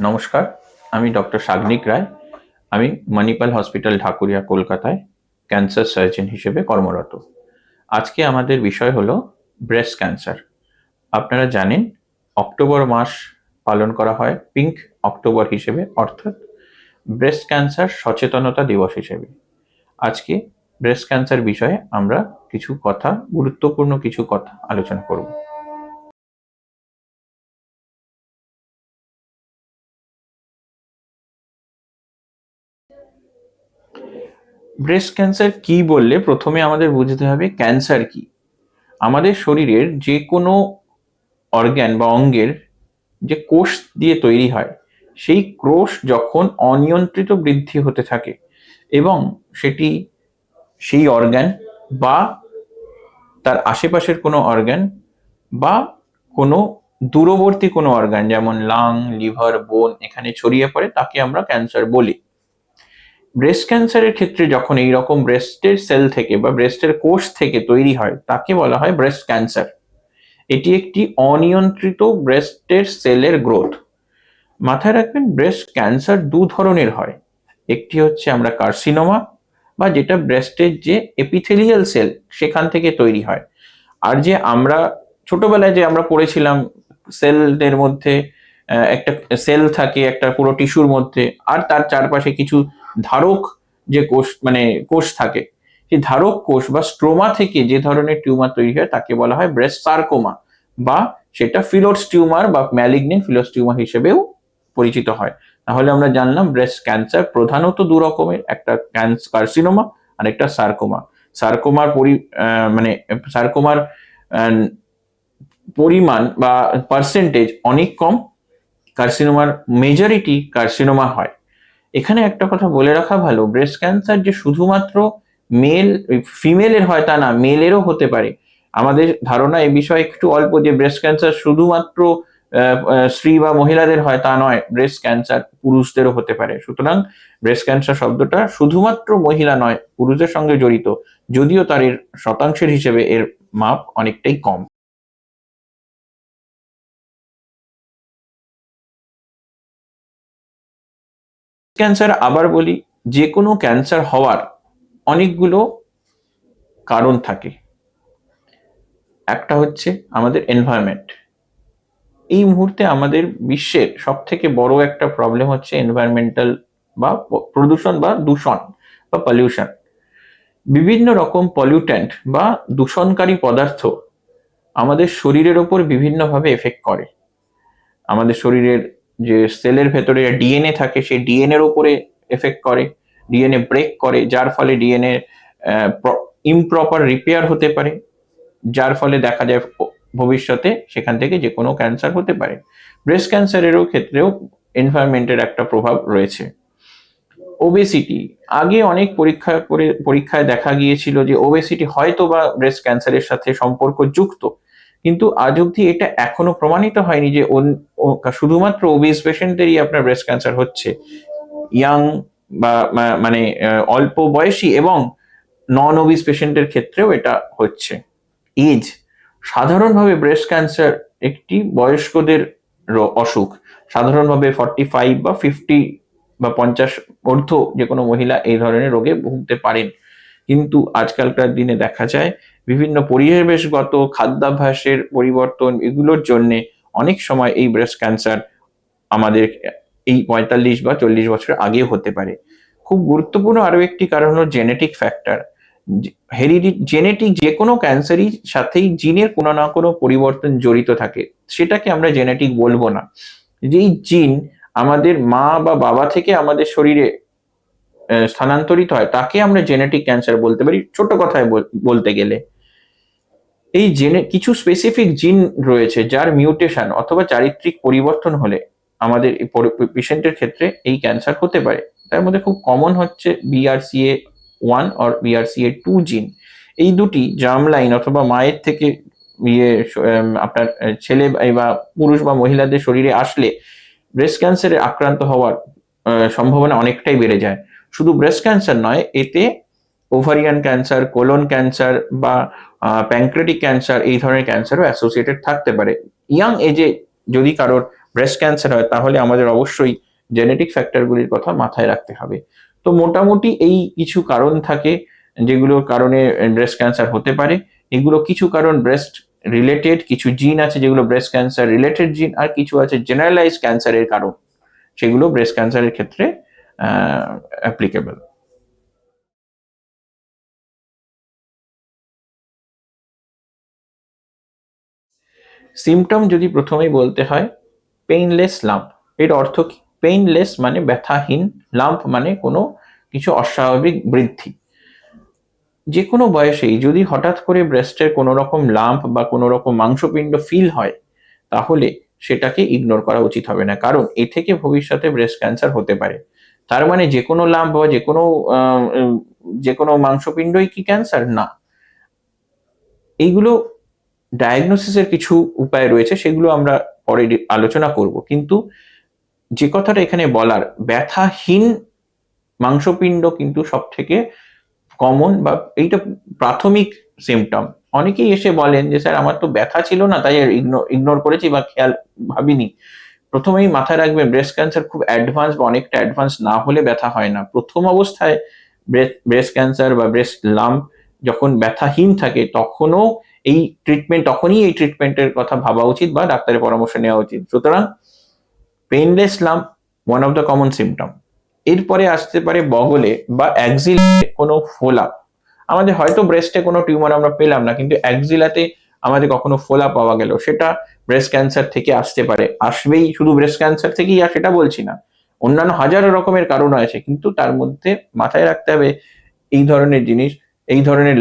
নমস্কার, আমি ডক্টর সাগ্নিক রায়। আমি মণিপাল হসপিটাল, ঢাকুরিয়া, কলকাতায় ক্যান্সার সার্জন হিসেবে কর্মরত। আজকে আমাদের বিষয় হলো ব্রেস্ট ক্যান্সার। আপনারা জানেন, অক্টোবর মাস পালন করা হয় পিঙ্ক অক্টোবর হিসেবে, অর্থাৎ ব্রেস্ট ক্যান্সার সচেতনতা দিবস হিসেবে। আজকে ব্রেস্ট ক্যান্সার বিষয়ে আমরা কিছু কথা, গুরুত্বপূর্ণ কিছু কথা আলোচনা করব। ব্রেস্ট ক্যান্সার কি বললে? প্রথমে আমাদের বুঝতে হবে ক্যান্সার কি। আমাদের শরীরের যে কোনো অর্গ্যান বা অঙ্গের যে কোষ দিয়ে তৈরি হয়, সেই কোষ যখন অনিয়ন্ত্রিত বৃদ্ধি হতে থাকে এবং সেটি সেই অর্গ্যান বা তার আশেপাশের কোনো অর্গ্যান বা কোনো দূরবর্তী কোনো অর্গান যেমন লাং লিভার বোন এখানে ছড়িয়ে পড়ে, তাকে আমরা ক্যান্সার বলি। ব্রেস্ট ক্যান্সারের ক্ষেত্রে যখন এই রকম ব্রেস্টের সেল থেকে বা ব্রেস্টের কোষ থেকে তৈরি হয়, তাকে বলা হয় ব্রেস্ট ক্যান্সার এটি একটি অনিয়ন্ত্রিত ব্রেস্টের সেলের গ্রোথ মাথায় রাখবেন ব্রেস্ট ক্যান্সার দু ধরনের হয়। একটি হচ্ছে আমরা কার্সিনোমা বা যেটা ব্রেস্টের যে এপিথেলিয়াল সেল সেখান থেকে তৈরি হয়। আর যে আমরা ছোটবেলায় যে আমরা পড়েছিলাম সেলদের মধ্যে একটা সেল থাকে একটা পুরো টিস্যুর মধ্যে, আর তার চারপাশে কিছু ধারক যে কোষ মানে কোষ থাকে, সেই ধারক কোষ বা স্ট্রোমা থেকে যে ধরনের টিউমার তৈরি হয়, তাকে বলা হয় ব্রেস্ট সার্কোমা বা সেটা ফিলোটস টিউমার বা ম্যালিগনেন্ট ফিলোস টিউমার হিসেবেও পরিচিত হয়। তাহলে আমরা জানলাম ব্রেস্ট ক্যান্সার প্রধানত দু রকমের, একটা কার্সিনোমা আর একটা সার্কোমা সার্কোমার পরি মানে সার্কোমার পরিমাণ বা পার্সেন্টেজ অনেক কম। কার্সিনোমার মেজরিটি কার্সিনোমা হয়। এখানে একটা কথা বলে রাখা ভালো ব্রেস্ট ক্যান্সার যে শুধুমাত্র মেল ফিমেলের হয় তা না মেলেরও হতে পারে। আমাদের ধারণা এ বিষয়ে একটু অল্প যে ব্রেস্ট ক্যান্সার শুধুমাত্র স্ত্রী বা মহিলাদের হয় তা নয় ব্রেস্ট ক্যান্সার পুরুষদেরও হতে পারে। সুতরাং ব্রেস্ট ক্যান্সার শব্দটা শুধুমাত্র মহিলা নয় পুরুষের সঙ্গে জড়িত, যদিও তার এর শতাংশের হিসেবে এর মাপ অনেকটাই কম। ক্যান্সার আবার বলি যে কোনো ক্যান্সার হওয়ার অনেকগুলো কারণ থাকে। একটা হচ্ছে আমাদের এনভায়রনমেন্ট এই মুহূর্তে আমাদের বিশ্বের সব থেকে বড় একটা প্রবলেম হচ্ছে এনভায়রনমেন্টাল বা প্রদূষণ বা দূষণ বা পলিউশন বিভিন্ন রকম পলিউট্যান্ট বা দূষণকারী পদার্থ আমাদের শরীরের ওপর বিভিন্নভাবে এফেক্ট করে। আমাদের শরীরের যে সেলের ভেতরে ডিএনএ থাকে, সেই ডিএনএ এর উপরে এফেক্ট করে ডিএনএ ব্রেক করে, যার ফলে ডিএনএ ইমপ্রপার রিপেয়ার হতে পারে, যার ফলে দেখা যায় ভবিষ্যতে সেখান থেকে যে কোনো ক্যান্সার হতে পারে। ব্রেস্ট ক্যান্সারেরও ক্ষেত্রেও এনভায়রনমেন্টের একটা প্রভাব রয়েছে। ওবেসিটি আগে অনেক পরীক্ষা করে, পরীক্ষায় দেখা গিয়েছিল যে ওবেসিটি হয়তো বা ব্রেস্ট ক্যান্সারের সাথে সম্পর্ক যুক্ত কিন্তু আজ অবধি এটা এখনও প্রমাণিত হয়নি যে শুধুমাত্র ওবিস পেশেন্টেরই আপনার ব্রেস্ট ক্যান্সার হচ্ছে। ইয়াং বা মানে অল্প বয়সী এবং নন ওবিস পেশেন্টের ক্ষেত্রেও এটা হচ্ছে। এজ সাধারণভাবে ব্রেস্ট ক্যান্সার একটি বয়স্কদের অসুখ। সাধারণভাবে ফর্টি ফাইভ বা ফিফটি বা পঞ্চাশ অর্ধ যে কোনো মহিলা এই ধরনের রোগে ভুগতে পারেন। কিন্তু আজকালকার দিনে দেখা যায়, বিভিন্ন পরিবেশগত, খাদ্যাভ্যাসের পরিবর্তন এগুলোর জন্যে অনেক সময় এই ব্রেস্ট ক্যান্সার আমাদের এই পঁয়তাল্লিশ বা চল্লিশ বছর আগেও হতে পারে। খুব গুরুত্বপূর্ণ আরও একটি কারণ হলো জেনেটিক ফ্যাক্টর হেরিডি জেনেটিক যে কোনো ক্যান্সারই সাথেই জিনের কোনো না কোনো পরিবর্তন জড়িত থাকে। সেটাকে আমরা জেনেটিক বলব না। যেই জিন আমাদের মা বা বাবা থেকে আমাদের শরীরে স্থানান্তরিত হয়, তাকে আমরা জেনেটিক ক্যান্সার বলতে পারি। ছোট কথায় বল- বলতে গেলে। এই জেনে কিছু স্পেসিফিক জিন রয়েছে যার মিউটেশন অথবা চারিত্রিক পরিবর্তন হলে আমাদের পেশেন্টের ক্ষেত্রে এই ক্যান্সার হতে পারে। তার মধ্যে খুব কমন হচ্ছে BRCA one or BRCA two gene এই দুটি জার্ম লাইন অথবা মায়ের থেকে ইয়ে আপনার ছেলে বা পুরুষ বা মহিলাদের শরীরে আসলে ব্রেস্ট ক্যান্সারে আক্রান্ত হওয়ার সম্ভাবনা অনেকটাই বেড়ে যায়। শুধু ব্রেস্ট ক্যান্সার নয়, এতে ওভারিয়ান ক্যান্সার কোলন ক্যান্সার বা প্যাঙ্ক্রেটিক ক্যান্সার এই ধরনের ক্যান্সারও অ্যাসোসিয়েটেড থাকতে পারে। ইয়াং এজে যদি কারোর ব্রেস্ট ক্যান্সার হয়, তাহলে আমাদের অবশ্যই জেনেটিক ফ্যাক্টরগুলির কথা মাথায় রাখতে হবে। তো মোটামুটি এই কিছু কারণ থাকে যেগুলোর কারণে ব্রেস্ট ক্যান্সার হতে পারে। এগুলো কিছু কারণ ব্রেস্ট রিলেটেড কিছু জিন আছে যেগুলো ব্রেস্ট ক্যান্সার রিলেটেড জিন আর কিছু আছে জেনারেলাইজ ক্যান্সারের কারণ। সেগুলো ব্রেস্ট ক্যান্সারের ক্ষেত্রে অ্যাপ্লিকেবল সিমটম যদি প্রথমেই বলতে হয় পেইনলেস লাম্প এর অর্থ কি? পেইনলেস মানে ব্যথাহীন লাম্প মানে কোনো কিছু অস্বাভাবিক বৃদ্ধি। যে কোনো বয়সেই যদি হঠাৎ করে ব্রেস্টের কোনো রকম লাম্প বা কোনো রকম মাংসপিণ্ড ফিল হয়, তাহলে সেটাকে ইগনোর করা উচিত হবে না। কারণ এ থেকে ভবিষ্যতে ব্রেস্ট ক্যান্সার হতে পারে। তার মানে যে কোনো লাম্প বা যে কোনো যে কোনো মাংসপিণ্ডই কি ক্যান্সার না। এইগুলো ডায়াগনোসিসের কিছু উপায় রয়েছে, সেগুলো আমরা পরে আলোচনা করব। কিন্তু যে কথাটা এখানে বলার, ব্যথাহীন মাংসপিণ্ড কিন্তু সব থেকে কমন বা এইটা প্রাথমিক সিমটম অনেকেই এসে বলেন যে, স্যার, আমার তো ব্যথা ছিল না, তাই ইগনোর করেছি বা খেয়াল ভাবিনি। প্রথমেই মাথায় রাখবেন ব্রেস্ট ক্যান্সার খুব অ্যাডভান্স বা অনেকটা অ্যাডভান্স না হলে ব্যথা হয় না। প্রথম অবস্থায় ব্রেস্ট ক্যান্সার বা ব্রেস্ট লাম্প যখন ব্যথাহীন থাকে, তখনও এই ট্রিটমেন্ট তখনই এই ট্রিটমেন্টের কথা ভাবা উচিত বা ডাক্তারের পরামর্শ নেওয়া উচিত। সুতরাং painless lump one of the common symptom এরপরে আসতে পারে বগলে বা অ্যাক্সিলে কোনো ফোলা। আমাদের হয়তো ব্রেস্টে কোনো টিউমার আমরা পেলাম না, কিন্তু অ্যাক্সিলাতে আমাদের কখনো ফোলা পাওয়া গেল। সেটা ব্রেস্ট ক্যান্সার থেকে আসতে পারে। আসবেই শুধু ব্রেস্ট ক্যান্সার থেকেই, আর সেটা বলছি না। অন্যান্য হাজারো রকমের কারণ আছে, কিন্তু তার মধ্যে মাথায় রাখতে হবে এই ধরনের জিনিস। এই ধরনের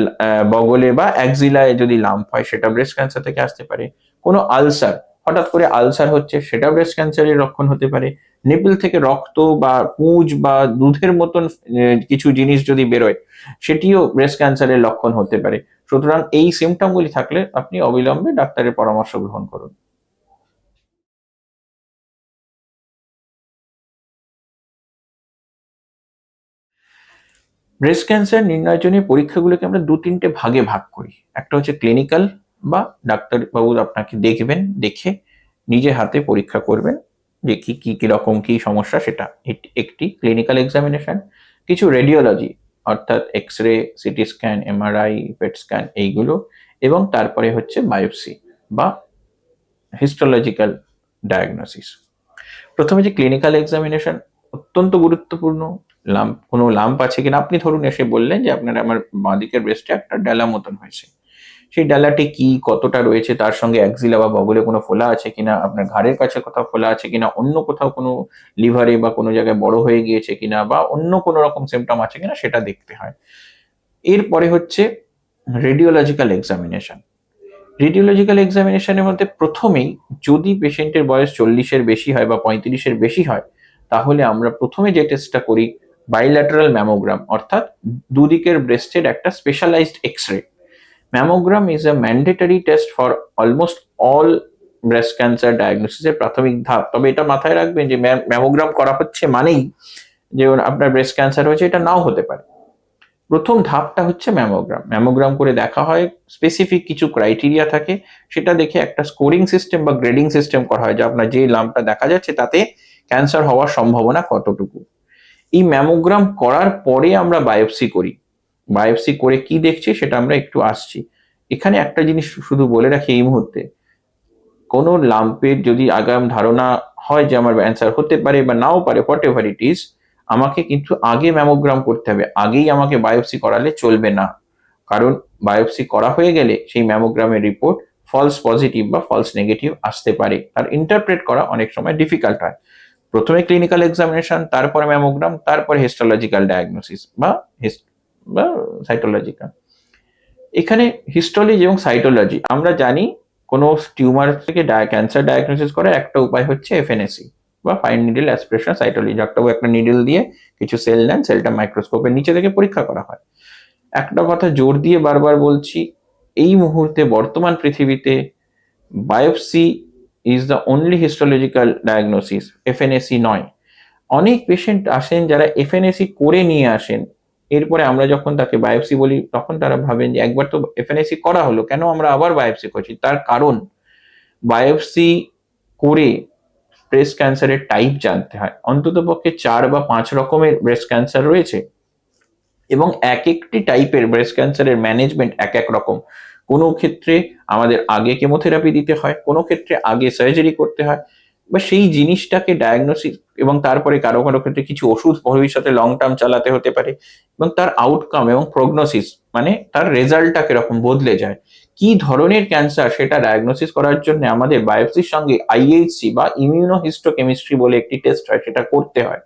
বগলে বা অ্যাক্সিলায় যদি লাম্প হয়, সেটা ব্রেস্ট ক্যান্সার থেকে আসতে পারে। কোনো আলসার হঠাৎ করে আলসার হচ্ছে, সেটা ব্রেস্ট ক্যান্সারের লক্ষণ হতে পারে। নিপল থেকে রক্ত বা পুঁজ বা দুধের মতন কিছু জিনিস যদি বেরোয়, সেটিও ব্রেস্ট ক্যান্সারের লক্ষণ হতে পারে। সুতরাং এই সিমটমগুলি থাকলে আপনি অবিলম্বে ডাক্তারের পরামর্শ গ্রহণ করুন। ব্রেস্ট ক্যান্সার নির্ণয়ের জন্য পরীক্ষাগুলোকে আমরা দু তিনটে ভাগে ভাগ করি। একটা হচ্ছে ক্লিনিক্যাল বা ডাক্তারবাবু আপনাকে দেখবেন, দেখে নিজে হাতে পরীক্ষা করবেন যে কি কি কীরকম কি সমস্যা সেটা। একটি ক্লিনিক্যাল এক্সামিনেশন কিছু রেডিওলজি অর্থাৎ X ray CT scan MRI PET scan এইগুলো এবং তারপরে হচ্ছে বায়োপসি বা হিস্টোলজিক্যাল ডায়াগনোসিস প্রথমে যে ক্লিনিক্যাল এক্সামিনেশন অত্যন্ত গুরুত্বপূর্ণ লাম্প কোনো লাম্প আছে কিনা? আপনি ধরুন এসে বললেন যে আপনার আমার বাঁদিকের ব্রেস্টে একটা ডালা মতন হয়েছে। সেই ডালাটি কি, কতটা রয়েছে, তার সঙ্গে একজিলা বা বগলে কোনো ফোলা আছে কিনা? আপনার ঘাড়ের কাছে কোথাও ফোলা আছে কিনা? অন্য কোথাও কোনো লিভারে বা কোনো জায়গায় বড় হয়ে গিয়েছে কিনা? বা অন্য কোনো রকম সিমটম আছে কিনা সেটা দেখতে হয়। এরপরে হচ্ছে রেডিওলজিক্যাল এক্সামিনেশন রেডিওলজিক্যাল এক্সামিনেশনের মধ্যে প্রথমেই যদি পেশেন্টের বয়স চল্লিশের বেশি হয় বা পঁয়ত্রিশের বেশি হয়, তাহলে আমরা প্রথমে যে টেস্টটা করি বাইল্যাটারাল ম্যামোগ্রাম অর্থাৎ দুদিকের ব্রেস্টের একটা specialized X ray mammogram is a mandatory test for almost all breast cancer ডায়াগনোসিসের প্রাথমিক ধাপ। তবে এটা মাথায় রাখবেন যে ম্যামোগ্রাম করা হচ্ছে মানেই যে আপনার ব্রেস্ট ক্যান্সার হয়েছে, এটা নাও হতে পারে। প্রথম ধাপটা হচ্ছে ম্যামোগ্রাম ম্যামোগ্রাম করে দেখা হয় স্পেসিফিক কিছু ক্রাইটেরিয়া থাকে, সেটা দেখে একটা স্কোরিং সিস্টেম বা গ্রেডিং সিস্টেম করা হয়, যে আপনার যে লাম্পটা দেখা যাচ্ছে, তাতে ক্যান্সার হওয়ার সম্ভাবনা কতটুকু। এই ম্যামোগ্রাম করার পরে আমরা বায়োপসি করি। বায়োপসি করে কি দেখছি সেটা আমরা একটু আসছি। এখানে একটা জিনিস শুধু বলে রাখি এই মুহূর্তে, কোনো লাম্পের যদি আগাম ধারণা হয় যে আমার অ্যান্সার হতে পারে বা নাও পারে হোয়াট এভার ইট ইজ আমাকে কিন্তু আগে ম্যামোগ্রাম করতে হবে। আগেই আমাকে বায়োপসি করালে চলবে না। কারণ বায়োপসি করা হয়ে গেলে সেই ম্যামোগ্রামের রিপোর্ট ফলস পজিটিভ বা ফলস নেগেটিভ আসতে পারে। তার ইন্টারপ্রেট করা অনেক সময় ডিফিকাল্ট হয়। প্রথমে ক্লিনিক্যাল এক্সামিনেশন তারপরে ম্যামোগ্রাম তারপরে হিস্টোলজিক্যাল ডায়াগনোসিস বা বা সাইটোলজিক্যাল এখানে হিস্টোলজি এবং সাইটোলজি আমরা জানি কোনো টিউমার থেকে ক্যান্সার ডায়াগনোসিস করার একটা উপায় হচ্ছে এফএনএসি বা ফাইন নিডল অ্যাসপিরেশন সাইটোলজি একটা একটা নিডল দিয়ে কিছু সেল নেন সেলটা মাইক্রোস্কোপের নিচে থেকে পরীক্ষা করা হয়। একটা কথা জোর দিয়ে বারবার বলছি, এই মুহূর্তে বর্তমান পৃথিবীতে biopsy is the only histological diagnosis FNAC নয়। অনেক পেশেন্ট আসেন যারা এফএনএসি করে নিয়ে আসেন। এরপরে আমরা যখন তাকে বায়োপসি বলি, তখন তারা ভাবেন যে একবার তো এফএনএসি করা হলো, কেন আমরা আবার বায়োপসি করছি? তার কারণ বায়োপসি করে ব্রেস্ট ক্যান্সারের টাইপ জানতে হয়। অন্তত পক্ষে চার বা পাঁচ রকমের ব্রেস্ট ক্যান্সার রয়েছে। এবং এক একটি টাইপের ব্রেস্ট ক্যান্সারের ম্যানেজমেন্ট এক এক রকম। কোনো ক্ষেত্রে আমাদের আগে কেমোথেরাপি দিতে হয়, কোনো ক্ষেত্রে আগে সার্জারি করতে হয়, বা সেই জিনিসটাকে ডায়াগনোসিস এবং তারপরে কারও কারও ক্ষেত্রে কিছু ওষুধ ভবিষ্যতে লং টার্ম চালাতে হতে পারে এবং তার আউটকাম এবং প্রগনোসিস মানে তার রেজাল্টটা কীরকম বদলে যায়। কি ধরনের ক্যান্সার সেটা ডায়াগনোসিস করার জন্য আমাদের বায়োপসির সঙ্গে আইএইচসি বা ইমিউনোহিস্টোকেমিস্ট্রি বলে একটি টেস্ট হয়, সেটা করতে হয়।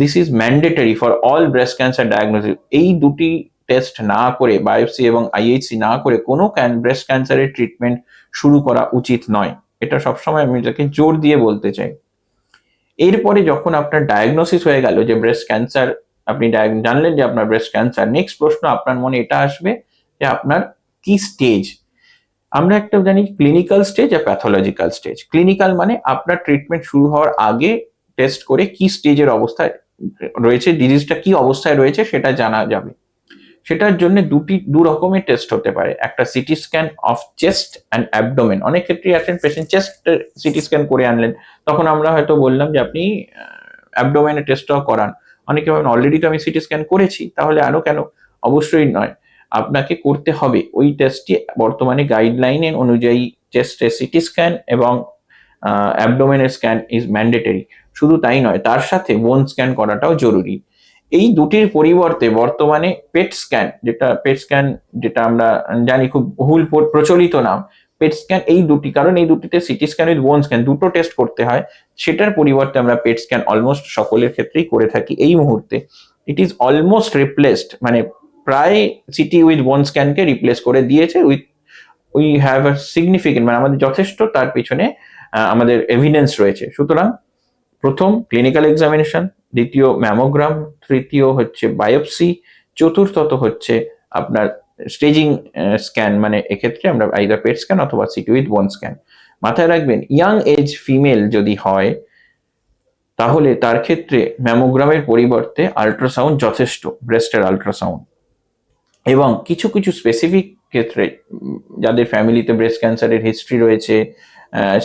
This is mandatory for all breast cancer diagnosis এই দুটি টেস্ট না করে বায়োপসি এবং আইএইচসি না করে কোনো ব্রেস্ট ক্যান্সারের ট্রিটমেন্ট শুরু করা উচিত নয়। এটা সবসময় আমি এটাকে জোর দিয়ে বলতে চাই। এরপরে যখন আপনার ডায়াগনোসিস হয়ে গেল যে ব্রেস্ট ক্যান্সার আপনি জানলেন যে আপনার ব্রেস্ট ক্যান্সার নেক্সট প্রশ্ন আপনার মনে এটা আসবে যে আপনার কি স্টেজ আমরা একটা জানি ক্লিনিক্যাল স্টেজ আর প্যাথোলজিক্যাল স্টেজ ক্লিনিক্যাল মানে আপনার ট্রিটমেন্ট শুরু হওয়ার আগে টেস্ট করে কি স্টেজের অবস্থায় রয়েছে ডিজিজটা কি অবস্থায় রয়েছে সেটা জানা যাবে। সেটার জন্য দুটি, দু রকমের টেস্ট হতে পারে। একটা CT scan of chest and abdomen অনেক ক্ষেত্রেই আছেন পেশেন্ট চেস্ট সিটি স্ক্যান করে আনলেন। তখন আমরা হয়তো বললাম যে, আপনি অ্যাবডোমেনের টেস্টটাও করান। অনেকে ভাবেন অলরেডি তো আমি সিটি স্ক্যান করেছি, তাহলে আরও কেন? অবশ্যই নয়। আপনাকে করতে হবে। ওই টেস্টটি বর্তমানে গাইডলাইনের অনুযায়ী চেস্টে সিটি স্ক্যান এবং অ্যাবডোমেনের স্ক্যান ইজ ম্যান্ডেটরি শুধু তাই নয়, তার সাথে বোন স্ক্যান করাটাও জরুরি। এই দুটির পরিবর্তে বর্তমানে পেট স্ক্যান যেটা পেট স্ক্যান যেটা আমরা জানি খুব বহুল প্রচলিত নাম পেট স্ক্যান এই দুটি, কারণ এই দুটিতে CT scan with bone scan দুটো টেস্ট করতে হয়, সেটার পরিবর্তে আমরা পেট স্ক্যান অলমোস্ট সকলের ক্ষেত্রেই করে থাকি এই মুহূর্তে। ইট ইজ অলমোস্ট রিপ্লেসড মানে প্রায় সিটি উইথ বোন স্ক্যানকে রিপ্লেস করে দিয়েছে with we have a significant মানে আমাদের যথেষ্ট, তার পিছনে আমাদের এভিডেন্স রয়েছে। সুতরাং প্রথম ক্লিনিক্যাল এক্সামিনেশন দ্বিতীয় ম্যামোগ্রাম তৃতীয় হচ্ছে বায়োপসি চতুর্থত হচ্ছে আপনার স্টেজিং স্ক্যান মানে এক্ষেত্রে আমরা আইদার পেট স্ক্যান অথবা সিটি উইথ বোন স্ক্যান মাথায় রাখবেন ইয়াং এজ ফিমেল যদি হয়, তাহলে তার ক্ষেত্রে ম্যামোগ্রামের পরিবর্তে আল্ট্রাসাউন্ড যথেষ্ট ব্রেস্টের আল্ট্রাসাউন্ড এবং কিছু কিছু স্পেসিফিক ক্ষেত্রে, যাদের ফ্যামিলিতে ব্রেস্ট ক্যান্সারের হিস্ট্রি রয়েছে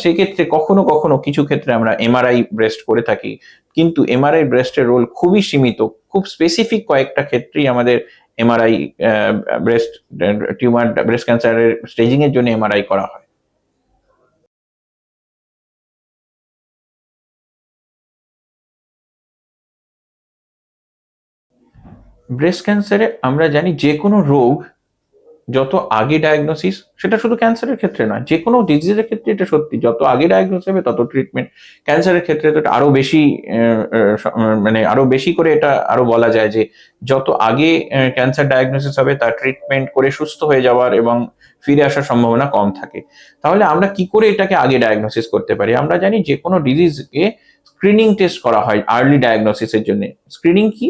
সেক্ষেত্রে কখনো কখনো কিছু ক্ষেত্রে আমরা এমআরআই ব্রেস্ট করে থাকি। কিন্তু এমআরআই ব্রেস্টের রোল খুবই সীমিত। খুব স্পেসিফিক কয়েকটা ক্ষেত্রেই আমাদের এমআরআই ব্রেস্ট টিউমার ব্রেস্ট ক্যান্সারের স্টেজিং এর জন্য এমআরআই করা হয়। ব্রেস্ট ক্যান্সারে আমরা জানি যে কোনো রোগ যত আগে ডায়াগনোসিস সেটা শুধু ক্যান্সারের ক্ষেত্রে নয় যে কোনো ডিজিজের ক্ষেত্রে এটা সত্যি। যত আগে ডায়াগনোসিস হবে, তত ট্রিটমেন্ট ক্যান্সারের ক্ষেত্রে তো আরও বেশি মানে আরও বেশি করে এটা আরও বলা যায় যে, যত আগে ক্যান্সার ডায়াগনোসিস হবে, তার ট্রিটমেন্ট করে সুস্থ হয়ে যাওয়ার এবং ফিরে আসার সম্ভাবনা কম থাকে। তাহলে আমরা কি করে এটাকে আগে ডায়াগনোসিস করতে পারি? আমরা জানি যে কোনো ডিজিজকে স্ক্রিনিং টেস্ট করা হয় আর্লি ডায়াগনোসিসের জন্য। স্ক্রিনিং কি?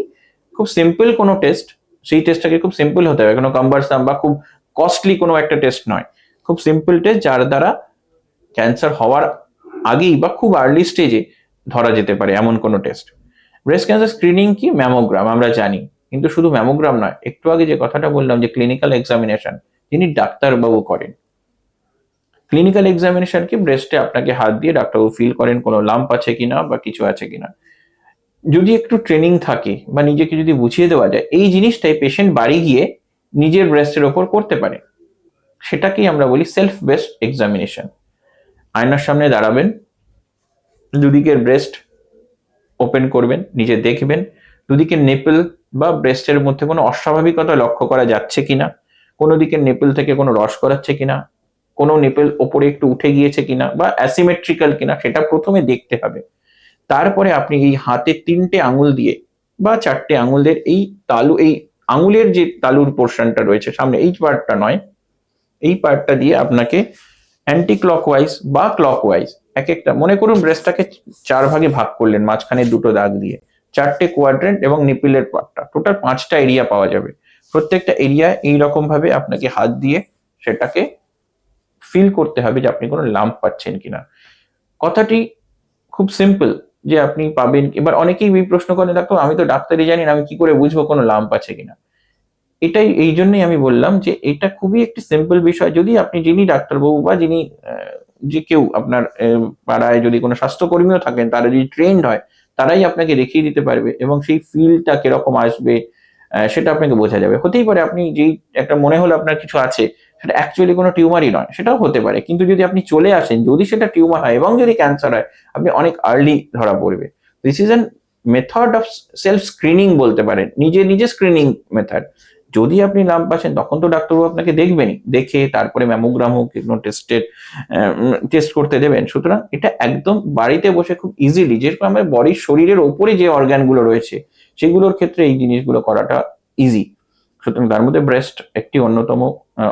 খুব সিম্পল কোনো টেস্ট সেই টেস্টটাকে খুব সিম্পল হতে হবে। কোনো কম্বারসাম বা খুব কস্টলি কোনো একটা টেস্ট নয়। খুব সিম্পল টেস্ট যার দ্বারা ক্যান্সার হওয়ার আগেই বা খুব আর্লি স্টেজে ধরা যেতে পারে এমন কোনো টেস্ট ব্রেস্ট ক্যান্সার স্ক্রিনিং কি? ম্যামোগ্রাম আমরা জানি। কিন্তু শুধু ম্যামোগ্রাম নয়, একটু আগে যে কথাটা বললাম যে ক্লিনিক্যাল এক্সামিনেশন যিনি ডাক্তারবাবু করেন। ক্লিনিক্যাল এক্সামিনেশন কি? ব্রেস্টে আপনাকে হাত দিয়ে ডাক্তারবাবু ফিল করেন কোনো লাম্প আছে কিনা বা কিছু আছে কিনা। যদি একটু ট্রেনিং থাকে বা নিজেকে যদি বুঝিয়ে দেওয়া যায়, এই জিনিসটাই পেশেন্ট বাড়ি গিয়ে নিজের ব্রেস্টের ওপর করতে পারে। সেটাকেই আমরা বলি সেলফ বেস্ট এক্সামিনেশন আয়নার সামনে দাঁড়াবেন, দুদিকের ব্রেস্ট ওপেন করবেন, নিজে দেখবেন দুদিকে নেপেল বা ব্রেস্টের মধ্যে কোনো অস্বাভাবিকতা লক্ষ্য করা যাচ্ছে কিনা, কোনো দিকের নেপেল থেকে কোনো রস করাচ্ছে কিনা, কোনো নেপেল ওপরে একটু উঠে গিয়েছে কিনা বা অ্যাসিমেট্রিক্যাল কিনা, সেটা প্রথমে দেখতে হবে। তারপরে আপনি এই হাতে তিনটে আঙুল দিয়ে বা চারটে আঙুলের এই তালু, এই আঙুলের যে তালুর পোর্শনটা রয়েছে, সামনে এই পার্টটা নয়, এই পার্টটা দিয়ে আপনাকে অ্যান্টি ক্লকওয়াইজ বা ক্লকওয়াইজ এক একটা মনে করুন ব্রেস্টটাকে চার ভাগে ভাগ করলেন, মাঝখানে দুটো দাগ দিয়ে, চারটে কোয়াড্রেন্ট এবং নিপিলের পার্টটা টোটাল পাঁচটা এরিয়া পাওয়া যাবে। প্রত্যেকটা এরিয়া এইরকম ভাবে আপনাকে হাত দিয়ে সেটাকে ফিল করতে হবে যে আপনি কোনো লাম্প পাচ্ছেন কিনা। কথাটি খুব সিম্পল যে আপনি পাবেন। এবার অনেকেই এই প্রশ্ন করেন ডাক্তার আমি তো ডাক্তারই জানি না, আমি কি করে বুঝব কোনো লাম্প আছে কিনা? এটাই, এই জন্যই আমি বললাম যে এটা খুবই একটি সিম্পল বিষয়। যদি আপনি যিনি ডাক্তারবাবু বা যিনি যে কেউ আপনার পাড়ায় যদি কোনো স্বাস্থ্যকর্মীও থাকেন, তারা যদি ট্রেন্ড হয়, তারাই আপনাকে দেখিয়ে দিতে পারবে এবং সেই ফিলটা কীরকম আসবে সেটা আপনাকে বোঝা যাবে। হতেই পারে আপনি যেই একটা মনে হলো আপনার কিছু আছে সেটা অ্যাকচুয়ালি কোনো টিউমারই নয়, সেটাও হতে পারে। কিন্তু যদি আপনি চলে আসেন, যদি সেটা টিউমার হয় এবং যদি ক্যান্সার হয়, আপনি অনেক আর্লি ধরা পড়বে। This is an method of self screening বলতে পারেন, নিজে নিজে স্ক্রিনিং মেথড যদি আপনি নাম পাচ্ছেন, তখন তো ডাক্তারবাবু আপনাকে দেখবেনই, দেখে তারপরে ম্যামোগ্রাম হোক কোনো টেস্টের টেস্ট করতে দেবেন। সুতরাং এটা একদম বাড়িতে বসে খুব ইজিলি যেরকম আমার বডির শরীরের ওপরে যে অর্গানগুলো রয়েছে, সেগুলোর ক্ষেত্রে এই জিনিসগুলো করাটা ইজি সুতরাং তার মধ্যে ব্রেস্ট একটি অন্যতম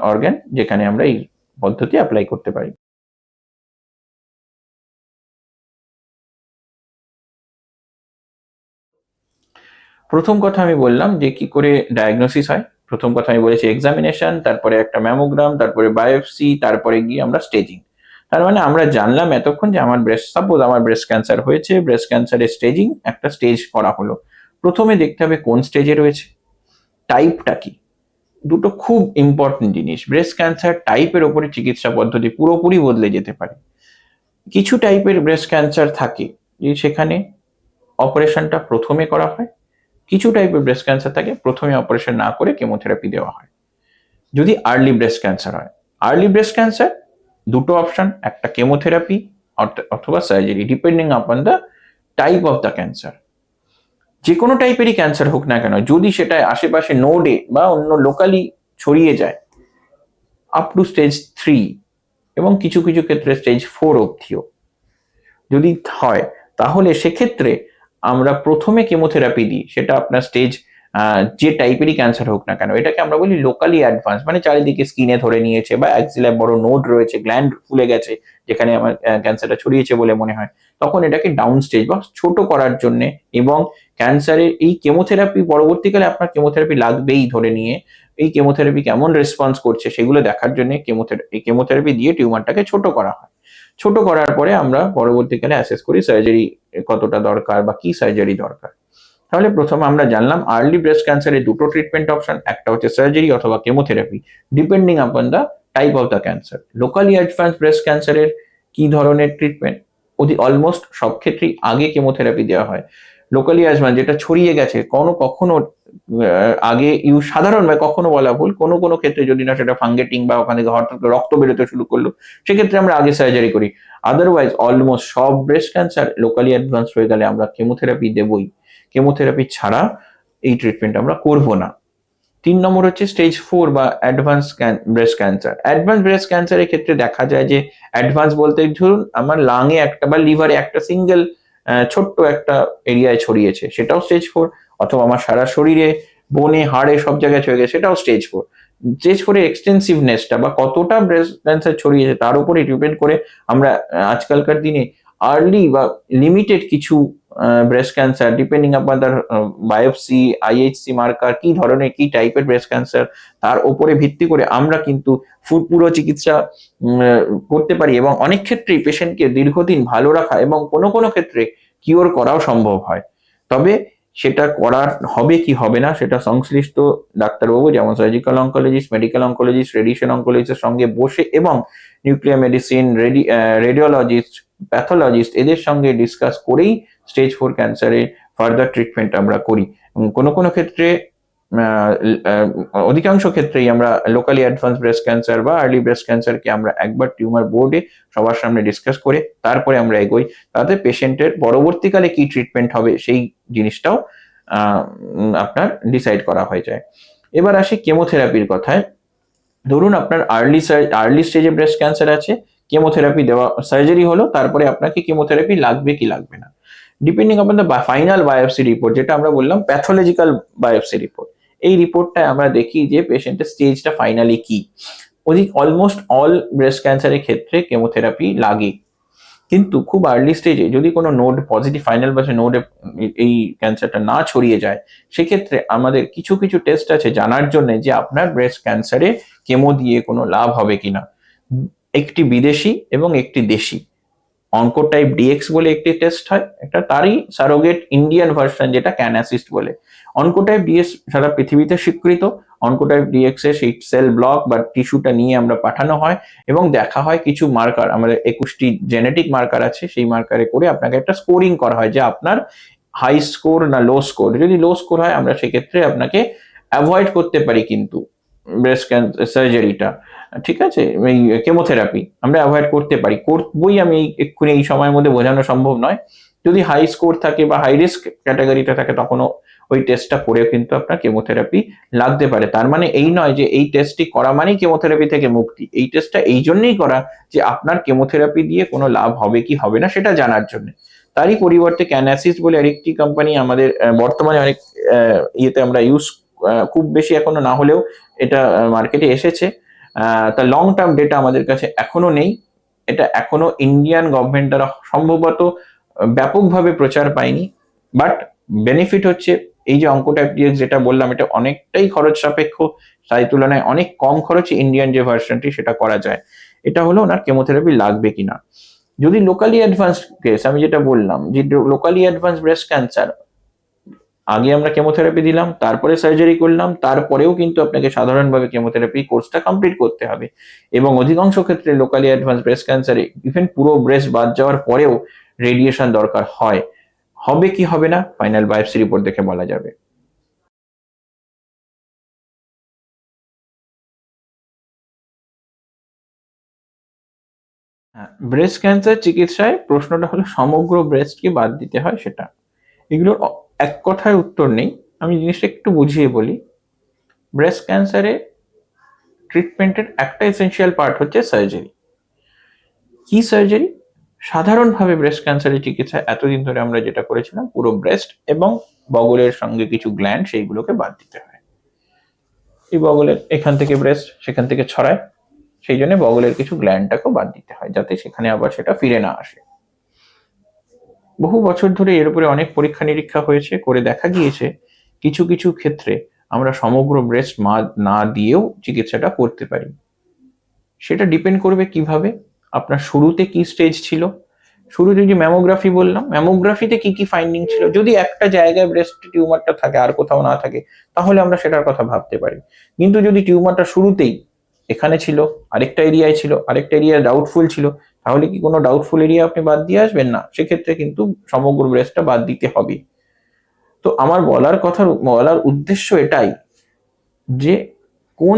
অর্গান যেখানে আমরা এই পদ্ধতি অ্যাপ্লাই করতে পারি। প্রথম কথা আমি বললাম যে কি করে ডায়াগনোসিস হয়। প্রথম কথা আমি বলেছি এক্সামিনেশন তারপরে একটা ম্যামোগ্রাম তারপরে বায়োপসি তারপরে গিয়ে আমরা স্টেজিং তার মানে আমরা জানলাম এতক্ষণ যে আমার ব্রেস্ট সাপোজ আমার ব্রেস্ট ক্যান্সার হয়েছে ব্রেস্ট ক্যান্সারের স্টেজিং একটা স্টেজ করা হলো। প্রথমে দেখতে হবে কোন স্টেজে রয়েছে। টাইপটা কি? দুটো খুব ইম্পর্টেন্ট জিনিস। ব্রেস্ট ক্যান্সার টাইপের ওপরে চিকিৎসা পদ্ধতি পুরোপুরি বদলে যেতে পারে। কিছু টাইপের ব্রেস্ট ক্যান্সার থাকে, যে সেখানে অপারেশনটা প্রথমে করা হয়। কিছু টাইপের ব্রেস্ট ক্যান্সার থাকে, প্রথমে অপারেশন না করে কেমোথেরাপি দেওয়া হয়। যদি আর্লি ব্রেস্ট ক্যান্সার হয় আর্লি ব্রেস্ট ক্যান্সার দুটো অপশন একটা কেমোথেরাপি অথবা surgery depending upon the type of the cancer যে কোনো টাইপেরই ক্যান্সার হোক না কেন, যদি সেটা আশেপাশে নোডে বা অন্য লোকালি ছড়িয়ে যায় আপ টু স্টেজ থ্রি এবং কিছু কিছু ক্ষেত্রে স্টেজ ফোর অবধিও যদি হয়, তাহলে সেক্ষেত্রে আমরা প্রথমে কেমোথেরাপি দিই, সেটা আপনার স্টেজ যে টাইপেরই ক্যান্সার হোক না কেন, এটাকে আমরা বলি লোকালি অ্যাডভান্স মানে চারিদিকে স্কিনে ধরে নিয়েছে বা অ্যাক্সিলায় বড় নোড রয়েছে গ্ল্যান্ড ফুলে গেছে, যেখানে আমার ক্যান্সারটা ছড়িয়েছে বলে মনে হয়, তখন এটাকে ডাউন স্টেজ বা ছোট করার জন্য এবং ক্যান্সারের এই কেমোথেরাপি পরবর্তীকালে আপনার কেমোথেরাপি লাগবেই ধরে নিয়ে। এই কেমোথেরাপি কেমন রেসপন্স করছে সেগুলো দেখার জন্য কেমোথেরাপি কেমোথেরাপি দিয়ে টিউমারটাকে ছোট করা হয়। ছোট করার পরে আমরা পরবর্তীকালে অ্যাসেস করি সার্জারি কতটা দরকার বা কি সার্জারি দরকার। তাহলে প্রথমে আমরা জানলাম আর্লি ব্রেস্ট ক্যান্সারের দুটো ট্রিটমেন্ট অপশন একটা হচ্ছে সার্জারি অথবা chemotherapy depending upon the type of the cancer locally advance breast ক্যান্সারের কি ধরনের ট্রিটমেন্ট অতি অলমোস্ট সব ক্ষেত্রেই আগে কেমোথেরাপি দেওয়া হয়। লোকালি অ্যাডভান্স যেটা ছড়িয়ে গেছে, কোনো কখনো আগে ইউ, সাধারণ বা কখনো বলা ভুল, কোনো কোনো ক্ষেত্রে যদি না সেটা ফাঙ্গেটিং বা ওখান হঠাৎ রক্ত বেরোতে শুরু করল, সেক্ষেত্রে আমরা আগে সার্জারি করি। আদারওয়াইজ অলমোস্ট সব ব্রেস্ট ক্যান্সার লোকালি অ্যাডভান্স হয়ে গেলে আমরা কেমোথেরাপি দেবই। কেমোথেরাপি ছাড়া এই ট্রিটমেন্ট আমরা করব না। তিন নম্বর হচ্ছে স্টেজ ফোর বা advance breast cancer advance breast ক্যান্সারের ক্ষেত্রে দেখা যায় যে অ্যাডভান্স বলতে ধরুন, আমার লাঙে একটা বা লিভারে একটা সিঙ্গেল ছোট্ট একটা এরিয়ায় ছড়িয়েছে। সেটাও স্টেজ ফোর অথবা আমার সারা শরীরে বনে হাড়ে সব জায়গায় ছড়িয়ে গেছে, সেটাও স্টেজ ফোর স্টেজ ফোরের এক্সটেন্সিভনেসটা বা কতটা ব্রেস্ট ক্যান্সার ছড়িয়েছে, তার উপরে ডিপেন্ড করে আমরা আজকালকার দিনে আর্লি বা লিমিটেড কিছু ব্রেস্ট ক্যান্সার ডিপেন্ডিং আপন তার বায়োপসি আইএইচসি মার্কার কি ধরনের, কি টাইপের ব্রেস্ট ক্যান্সার তার উপরে ভিত্তি করে আমরা কিন্তু পুরো চিকিৎসা করতে পারি এবং অনেক ক্ষেত্রেই পেশেন্টকে দীর্ঘদিন ভালো রাখা এবং কোনো কোনো ক্ষেত্রে কিওর করাও সম্ভব হয়। তবে সেটা করার হবে কি হবে না, সেটা সংশ্লিষ্ট ডাক্তারবাবু যেমন surgical oncologist medical oncologist radiation অঙ্কোলজিস্টের সঙ্গে বসে এবং nuclear medicine ready radiologist pathologist এদের সঙ্গে ডিসকাস করেই স্টেজ ফোর ক্যান্সারে ফার্দার ট্রিটমেন্ট আমরা করি। কোনো কোনো ক্ষেত্রে অধিকাংশ ক্ষেত্রেই আমরা লোকালি অ্যাডভান্স ব্রেস্ট ক্যান্সার বা আর্লি ব্রেস্ট ক্যান্সারকে আমরা একবার টিউমার বোর্ডে সবার সামনে ডিসকাস করে তারপরে আমরা এগোই। তাতে পেশেন্টের পরবর্তীকালে কি ট্রিটমেন্ট হবে সেই জিনিসটাও আপনার ডিসাইড করা হয়ে যায়। এবার আসি কেমোথেরাপির কথায়। ধরুন আপনার আর্লি আর্লি স্টেজে ব্রেস্ট ক্যান্সার আছে কেমোথেরাপি দেওয়া সার্জারি হলো, তারপরে আপনাকে কেমোথেরাপি লাগবে কি লাগবে না। Depending upon the final biopsy report যেটা আমরা বললাম প্যাথোলজিক্যাল বায়োপসি রিপোর্ট এই রিপোর্টটায় আমরা দেখি যে পেশেন্টের স্টেজটা ফাইনালি কি। অধিক অলমোস্ট অল ব্রেস্ট ক্যান্সারের ক্ষেত্রে কেমোথেরাপি লাগে। কিন্তু খুব আর্লি স্টেজে যদি কোনো নোড পজিটিভ ফাইনাল বাসে নোডে এই ক্যান্সারটা না ছড়িয়ে যায়, সেক্ষেত্রে আমাদের কিছু কিছু টেস্ট আছে জানার জন্য যে আপনার ব্রেস্ট ক্যান্সারে কেমো দিয়ে কোনো লাভ হবে কিনা। একটি বিদেশি এবং একটি দেশি। অঙ্ক টাইপ ডিএক্স বলে একটি টেস্ট হয়, একটা তারই সারোগেট ইন্ডিয়ান ভার্সন যেটা ক্যান অ্যাসিস্ট বলে। টাইপ ডিএস সারা পৃথিবীতে স্বীকৃত অনকোটাইপ ডিএক্স এ সেই সেল ব্লক বা টিস্যুটা নিয়ে আমরা পাঠানো হয় এবং দেখা হয় কিছু মার্কার আমাদের একুশটি জেনেটিক মার্কার আছে, সেই মার্কারে করে আপনাকে একটা স্কোরিং করা হয় যে আপনার হাই স্কোর না লো স্কোর যদি লো স্কোর হয়, আমরা সেক্ষেত্রে আপনাকে অ্যাভয়েড করতে পারি কিন্তু। ব্রেস্ট ক্যান্সার সার্জারিটা ঠিক আছে? এই কেমোথেরাপি আমরা অ্যাভয়েড করতে পারি। করবই আমি এক্ষুনি এই সময়ের মধ্যে বোঝানো সম্ভব নয়। যদি হাই স্কোর থাকে বা হাই রিস্ক ক্যাটাগরিটা থাকে, তখনও ওই টেস্টটা করেও কিন্তু আপনার কেমোথেরাপি লাগতে পারে। তার মানে এই নয় যে এই টেস্টটি করা মানেই কেমোথেরাপি থেকে মুক্তি। এই টেস্টটা এই জন্যই করা যে আপনার কেমোথেরাপি দিয়ে কোনো লাভ হবে কি হবে না, সেটা জানার জন্য। তারই পরিবর্তে ক্যানাসিস বলে আরেকটি কোম্পানি আমাদের বর্তমানে অনেক ইয়েতে আমরা ইউজ খুব বেশি এখনও না হলেও এটা মার্কেটে এসেছে। তার লং টার্ম ডেটা আমাদের কাছে এখনও নেই। এটা এখনও ইন্ডিয়ান গভর্নমেন্ট দ্বারা সম্ভবত ব্যাপকভাবে প্রচার পায়নি। বাট বেনিফিট হচ্ছে এই যে অঙ্কটা যেটা বললাম, এটা অনেকটাই খরচ সাপেক্ষ। তাই তুলনায় অনেক কম খরচে ইন্ডিয়ান যে ভার্সনটি সেটা করা যায়। এটা হলো ওনার কেমোথেরাপি লাগবে কিনা। যদি লোকালি অ্যাডভান্স কেস আমি যেটা বললাম, যে লোকালি অ্যাডভান্স ব্রেস্ট ক্যান্সার আগে আমরা কেমোথেরাপি দিলাম, তারপরে সার্জারি করলাম, তারপরেও কিন্তু আপনাকে সাধারণভাবে কেমোথেরাপি কোর্সটা কমপ্লিট করতে হবে। এবং অধিকাংশ ক্ষেত্রে লোকালি অ্যাডভান্স ব্রেস্ট ক্যান্সারে ইভেন পুরো ব্রেস্ট বাদ যাওয়ার পরেও রেডিয়েশন দরকার হয়। হবে কি হবে না? ফাইনাল বায়োপসি রিপোর্ট দেখে বলা যাবে। ব্রেস্ট ক্যান্সার চিকিৎসায় প্রশ্নটা হলো, সমগ্র ব্রেস্টকে বাদ দিতে হয় সেটা? এগুলোর এক কথায় উত্তর নেই। আমি জিনিসটা একটু বুঝিয়ে বলি। ব্রেস্ট ক্যান্সারে ট্রিটমেন্টের একটা এসেনশিয়াল পার্ট হচ্ছে সার্জারি কি সার্জারি সাধারণভাবে ব্রেস্ট ক্যান্সারের চিকিৎসা এতদিন ধরে আমরা যেটা করেছিলাম, পুরো ব্রেস্ট এবং বগলের সঙ্গে কিছু গ্ল্যান্ড সেইগুলোকে বাদ দিতে হয়। এই বগলের এখান থেকে ব্রেস্ট সেখান থেকে ছড়ায়। সেই জন্য বগলের কিছু গ্ল্যান্ডটাকেও বাদ দিতে হয়, যাতে সেখানে আবার সেটা ফিরে না আসে। বহু বছর ধরে এর উপরে অনেক পরীক্ষা নিরীক্ষা হয়েছে, করে দেখা গিয়েছে। কিছু কিছু ক্ষেত্রে আমরা সমগ্র ব্রেস্ট মা, না দিয়েও চিকিৎসাটা করতে পারি। সেটা ডিপেন্ড করবে কীভাবে? আপনার শুরুতে কি স্টেজ ছিল? শুরুতে যে ম্যামোগ্রাফি বললাম, ম্যামোগ্রাফিতে কি কি ফাইন্ডিং ছিল? যদি একটা জায়গায় ব্রেস্ট টিউমারটা থাকে, আর কোথাও না থাকে, তাহলে আমরা সেটার কথা ভাবতে পারি। কিন্তু যদি টিউমারটা শুরুতেই এখানে ছিল, আরেকটা এরিয়ায় ছিল, আরেকটা এরিয়া ডাউটফুল ছিল তাহলে কি কোনো ডাউটফুল এরিয়া আপনি বাদ দিয়ে আসবেন? না, সেক্ষেত্রে কিন্তু সমগ্র ব্রেস্টটা বাদ দিতে হবে। তো আমার বলার কথা, বলার উদ্দেশ্য এটাই যে কোন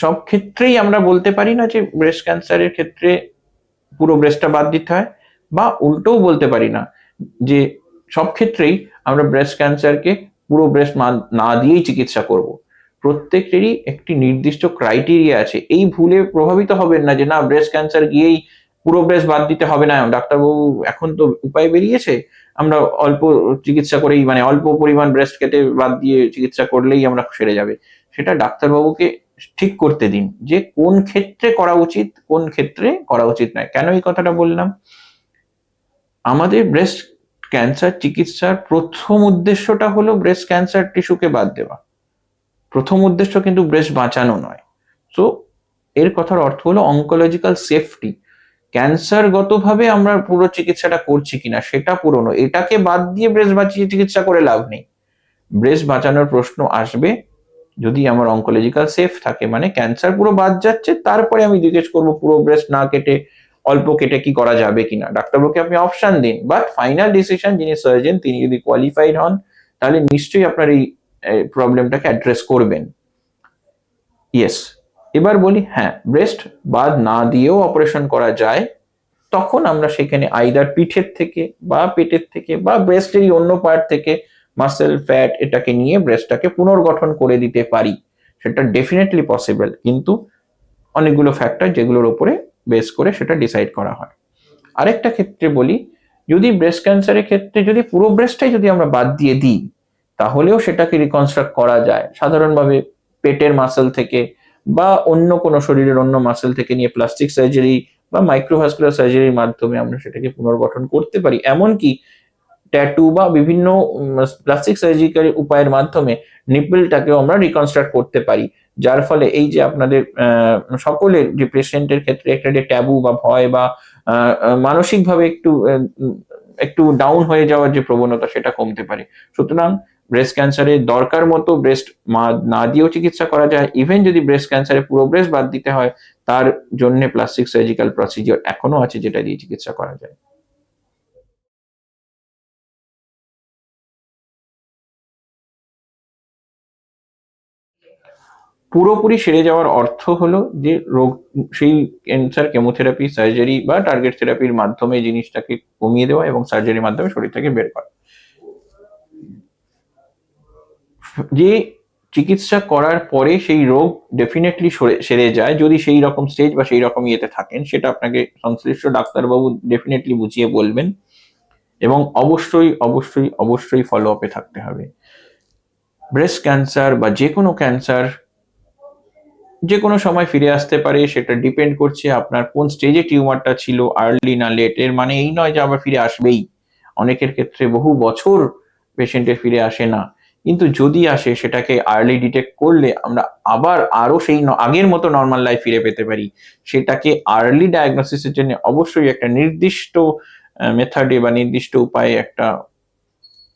সব ক্ষেত্রেই আমরা বলতে পারি না যে ব্রেস্ট ক্যান্সারের ক্ষেত্রে পুরো ব্রেস্টটা বাদ দিতে হয়, বা উল্টোও বলতে পারি না যে সব ক্ষেত্রেই আমরা ব্রেস্ট ক্যান্সারকে পুরো ব্রেস্ট না দিয়েই চিকিৎসা করব। প্রত্যেকেরই একটি নির্দিষ্ট ক্রাইটেরিয়া আছে। এই ভুলে প্রভাবিত হবেন না যে না ব্রেস্ট ক্যান্সার গিয়েই পুরো ব্রেস্ট বাদ দিতে হবে না। ডাক্তারবাবু এখন তো উপায় বেরিয়েছে। আমরা অল্প চিকিৎসা করেই মানে অল্প পরিমাণ ব্রেস্ট কেটে বাদ দিয়ে চিকিৎসা করলেই আমরা সেরে যাবে। সেটা ডাক্তারবাবুকে ঠিক করতে দিন। যে কোন ক্ষেত্রে করা উচিত, কোন ক্ষেত্রে করা উচিত নয়। কেন এই কথাটা বললাম? আমাদের ব্রেস্ট ক্যান্সার চিকিৎসার প্রথম উদ্দেশ্যটা হলো ব্রেস্ট ক্যান্সার টিস্যুকে বাদ দেওয়া। প্রথম উদ্দেশ্য কিন্তু ব্রেস্ট বাঁচানো নয়। তো এর কথার অর্থ হলো অঙ্কোলজিক্যাল সেফটি ক্যান্সারগতভাবে আমরা পুরো চিকিৎসাটা করছি কিনা সেটা পুরনো। এটাকে বাদ দিয়ে ব্রেস্ট বাঁচিয়ে চিকিৎসা করে লাভ নেই। ব্রেস্ট বাঁচানোর প্রশ্ন আসবে যদি আমার অঙ্কোলজিক্যাল সেফ থাকে মানে ক্যান্সার পুরো বাদ যাচ্ছে, তারপরে আমি জিজ্ঞেস করব পুরো ব্রেস্ট না কেটে, অল্প কেটে কি করা যাবে কিনা। ডাক্তারবাবুকে আপনি অপশন দিন বাট ফাইনাল ডিসিশন যিনি সার্জন তিনি যদি কোয়ালিফাইড হন, তাহলে নিশ্চয়ই আপনার এই প্রবলেমটাকে অ্যাড্রেস করবেন। ইয়েস এবার বলি হ্যাঁ ব্রেস্ট বাদ না দিয়েও অপারেশন করা যায়। তখন আমরা সেখানে আইদার পিঠের থেকে বা পেটের থেকে বা ব্রেস্টেরই অন্য পার্ট থেকে মাসেল ফ্যাট এটাকে নিয়ে ব্রেস্টটাকে পুনর্গঠন করে দিতে পারি। সেটা ডেফিনেটলি পসিবল কিন্তু অনেকগুলো ফ্যাক্টর যেগুলোর উপরে বেস করে সেটা ডিসাইড করা হয়। আরেকটা ক্ষেত্রে বলি, যদি ব্রেস্ট ক্যান্সারের ক্ষেত্রে যদি পুরো ব্রেস্টটাই যদি আমরা বাদ দিয়ে দিই, তাহলেও সেটাকে রিকনস্ট্রাক্ট করা যায়। সাধারণভাবে পেটের মাসেল থেকে বা অন্য কোনো শরীরের অন্য মাসেল থেকে নিয়ে প্লাস্টিক সার্জারি বা মাইক্রোভাস্কুলার সার্জারির মাধ্যমে আমরা সেটাকে পুনর্গঠন করতে পারি। এমনকি ট্যাটু বা বিভিন্ন প্লাস্টিক সার্জিক্যাল উপায়ের মাধ্যমে নিপলটাকেও আমরা রিকনস্ট্রাক্ট করতে পারি। যার ফলে এই যে আপনাদের সকলের যে পেশেন্টের ক্ষেত্রে একটা যে ট্যাবু বা ভয় বা মানসিকভাবে একটু একটু ডাউন হয়ে যাওয়ার যে প্রবণতা সেটা কমতে পারে। সুতরাং ব্রেস্ট ক্যান্সারের দরকার মতো ব্রেস্ট না দিয়েও চিকিৎসা করা যায়। ইভেন যদি ব্রেস্ট ক্যান্সারে পুরো ব্রেস্ট বাদ দিতে হয়, তার জন্য প্লাস্টিক সার্জিক্যাল প্রসিজিওর এখনও আছে যেটা দিয়ে চিকিৎসা করা যায়। পুরোপুরি সেরে যাওয়ার অর্থ হলো যে রোগ, সেই ক্যান্সার কেমোথেরাপি সার্জারি বা টার্গেট থেরাপির মাধ্যমে জিনিসটাকে কমিয়ে দেওয়া এবং সার্জারির মাধ্যমে শরীর থেকে বের করা। যে চিকিৎসা করার পরে সেই রোগ ডেফিনেটলি সেরে যায়। যদি সেই রকম স্টেজ বা সেই রকম ইয়েতে থাকেন, সেটা আপনাকে সংশ্লিষ্ট ডাক্তারবাবু ডেফিনেটলি বুঝিয়ে বলবেন এবং অবশ্যই অবশ্যই অবশ্যই ফলো আপে থাকতে হবে। ব্রেস্ট ক্যান্সার বা যে কোনো ক্যান্সার যে কোনো সময় ফিরে আসতে পারে, সেটা ডিপেন্ড করছে আপনার কোন স্টেজে টিউমারটা ছিল আর্লি না লেট এর মানে এই নয় যে আবার ফিরে আসবেই। অনেকের ক্ষেত্রে বহু বছর পেশেন্টের ফিরে আসে না। কিন্তু যদি আসে সেটাকে আর্লি ডিটেক্ট করলে আমরা আবার আরও সেই আগের মতো নর্মাল লাইফ ফিরে পেতে পারি। সেটাকে আর্লি ডায়াগনোসিসের জন্য অবশ্যই একটা নির্দিষ্ট মেথডে বা নির্দিষ্ট উপায়ে একটা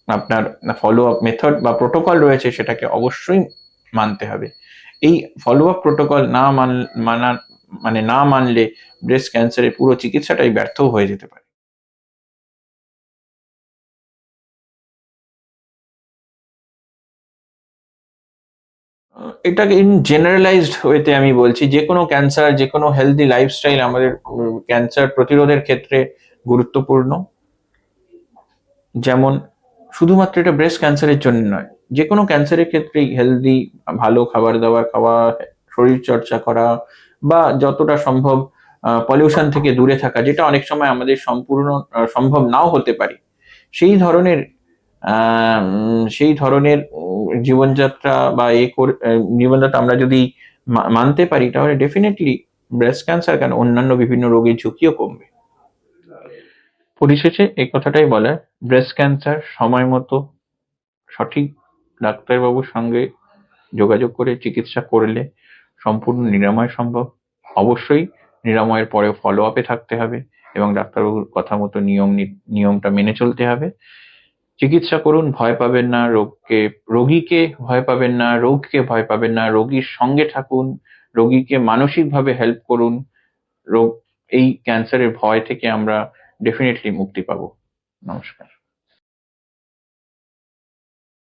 আপনার ফলো আপ মেথড বা প্রোটোকল রয়েছে সেটাকে অবশ্যই মানতে হবে। এই ফলো আপ প্রোটোকল না মান মানা মানে না মানলে ব্রেস্ট ক্যান্সারের পুরো চিকিৎসাটাই ব্যর্থ হয়ে যেতে পারে। এটাকে ইন জেনারেলাইজড ওয়েতে আমি বলছি যে কোনো ক্যান্সার যে কোনো হেলদি লাইফস্টাইল আমাদের ক্যান্সার প্রতিরোধের ক্ষেত্রে গুরুত্বপূর্ণ। যেমন, শুধুমাত্র এটা ব্রেস্ট ক্যান্সারের জন্য নয় যে কোনো ক্যান্সারের ক্ষেত্রেই হেলদি ভালো খাবার দাবার খাওয়া, শরীর চর্চা করা, বা যতটা সম্ভব পলিউশন থেকে দূরে থাকা, যেটা অনেক সময় আমাদের সম্পূর্ণ সম্ভব নাও হতে পারে। সেই ধরনের সেই ধরনের জীবনযাত্রা বা এ জীবনযাত্রা আমরা যদি মানতে পারি, তাহলে ডেফিনেটলি ব্রেস্ট ক্যান্সার কেন অন্যান্য বিভিন্ন রোগের ঝুঁকিও কমবে। পরিশেষে এই কথাটাই বলা ব্রেস্ট ক্যান্সার সময় মতো সঠিক ডাক্তারবাবুর সঙ্গে যোগাযোগ করে চিকিৎসা করলে সম্পূর্ণ নিরাময় সম্ভব। অবশ্যই নিরাময়ের পরে ফলো আপে থাকতে হবে এবং ডাক্তারবাবুর কথা মতো নিয়ম নিয়মটা মেনে চলতে হবে। চিকিৎসা করুন, ভয় পাবেন না, রোগকে, রোগীকে ভয় পাবেন না, রোগকে ভয় পাবেন না, রোগীর সঙ্গে থাকুন, রোগীকে মানসিকভাবে হেল্প করুন, রোগ, এই ক্যান্সারের ভয় থেকে আমরা ডেফিনেটলি মুক্তি পাবো। নমস্কার।